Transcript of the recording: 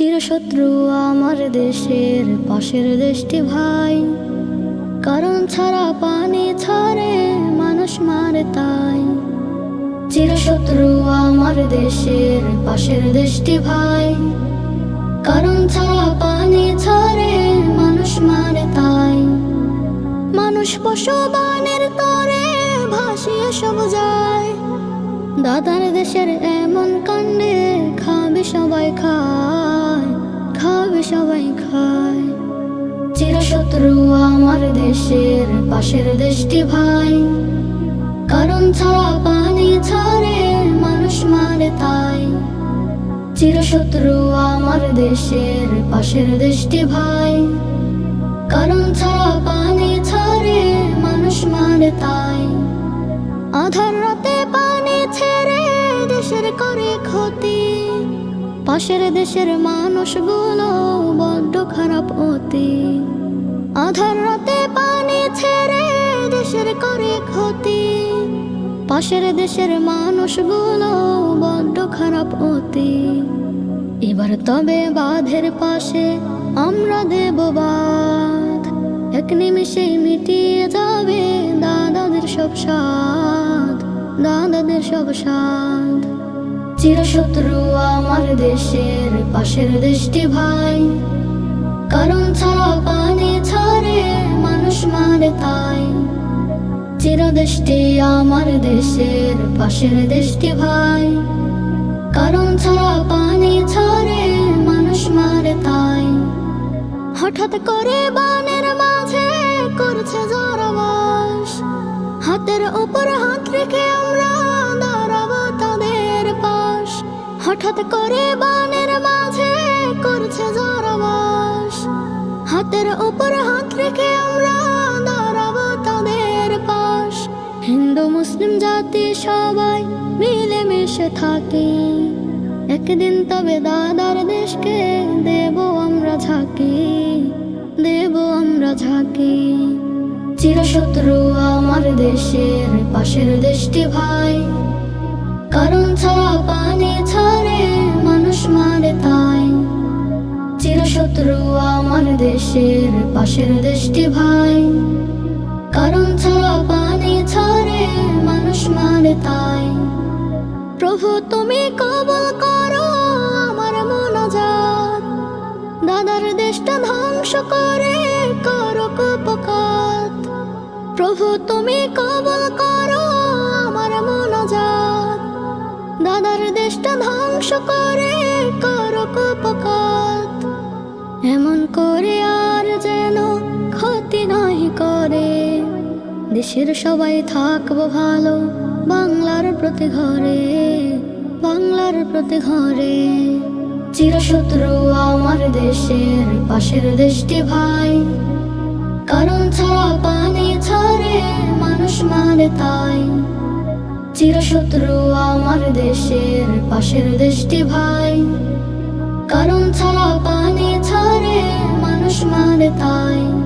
চিরশত্রু আমার দেশের পাশের দেশটি ভাই। কারণ ছাড়া পানি ছাড়ে মানুষ মারে তাই। চিরশত্রু আমার দেশের পাশের দেশটি ভাই। কারণ ছাড়া পানি ছাড়ে মানুষ মারে তাই। মানুষ পশু বানের তরে ভাসিয়ে সব যায়। দাদার দেশের এমন কাণ্ডে খাবে সবাই খায়, খাবে সবাই খায়। চিরশত্রু আমার দেশের পাশের দেশটি ভাই। কারণ ছাড়া পানি ছাড়ে মানুষ মারে তাই। চিরশত্রু আমার দেশের পাশের দেশটি ভাই। কারণ ছাড়া পানি ছাড়ে মানুষ মারে তাই। আধার রাতে পানি ছেড়ে দেশের করে ক্ষতি। পাশের দেশের মানুষগুলো বড্ড খারাপ অতি। আধার রাতে পানি ছেড়ে দেশের করে ক্ষতি। পাশের দেশের মানুষগুলো বড্ড খারাপ অতি। এবার তবে বাঁধের পাশে আমরা দেব বাঁধ। এক নিমিষেই মিটিয়ে যাবে দাদাদের সব সাদ দাদাদের সব সাদ চিরশত্রু আমার দেশের পাশের দেশটি ভাই। কারণ ছাড়া পানি ছাড়ে মানুষ মারে তাই। চিরদেশটি আমার দেশের পাশের দেশটি ভাই। কারণ ছাড়া পানি ছাড়ে মানুষ মারে তাই। হঠাৎ করে বানের মাঝে করছে জোরাবাস হাতের উপর হাত রেখে হঠাৎ করে বানের মাঝে করছে জোরাবাস হাতের উপর হাত রেখে আমরা দাঁড়াবো তাদের পাশ। হিন্দু, মুসলিম জাতি সবাই মিলে মিশে থাকি। একদিন তবে দাদার দেশকে দেব আমরা ঝাঁকি, দেব আমরা ঝাঁকি। চিরশত্রু আমার দেশের পাশের দেশটি ভাই, কারণ চিরশত্রু আমার দেশের পাশের দেশটি ভাই। কারণ ছাড়া পানি ছাড়ে মানুষ মারে তাই। প্রভু, তুমি কবল করো আমার মনোজাত। দাদার দেশটা ধ্বংস করে করো কুপকাত। প্রভু, তুমি কবল করো আমার মনোজাত। দাদার দেশটা ধ্বংস করো দেশের সবাই থাকব ভালো। বাংলার প্রতি ঘরে, বাংলার প্রতি ঘরে। চিরশত্রু আমার দেশের পাশের দেশটি ভাই। কারণ ছাড়া পানি ছাড়ে, মানুষ মারে তাই। চিরশত্রু আমার দেশের পাশের দেশটি ভাই। কারণ ছাড়া পানি ছাড়ে, মানুষ মারে তাই।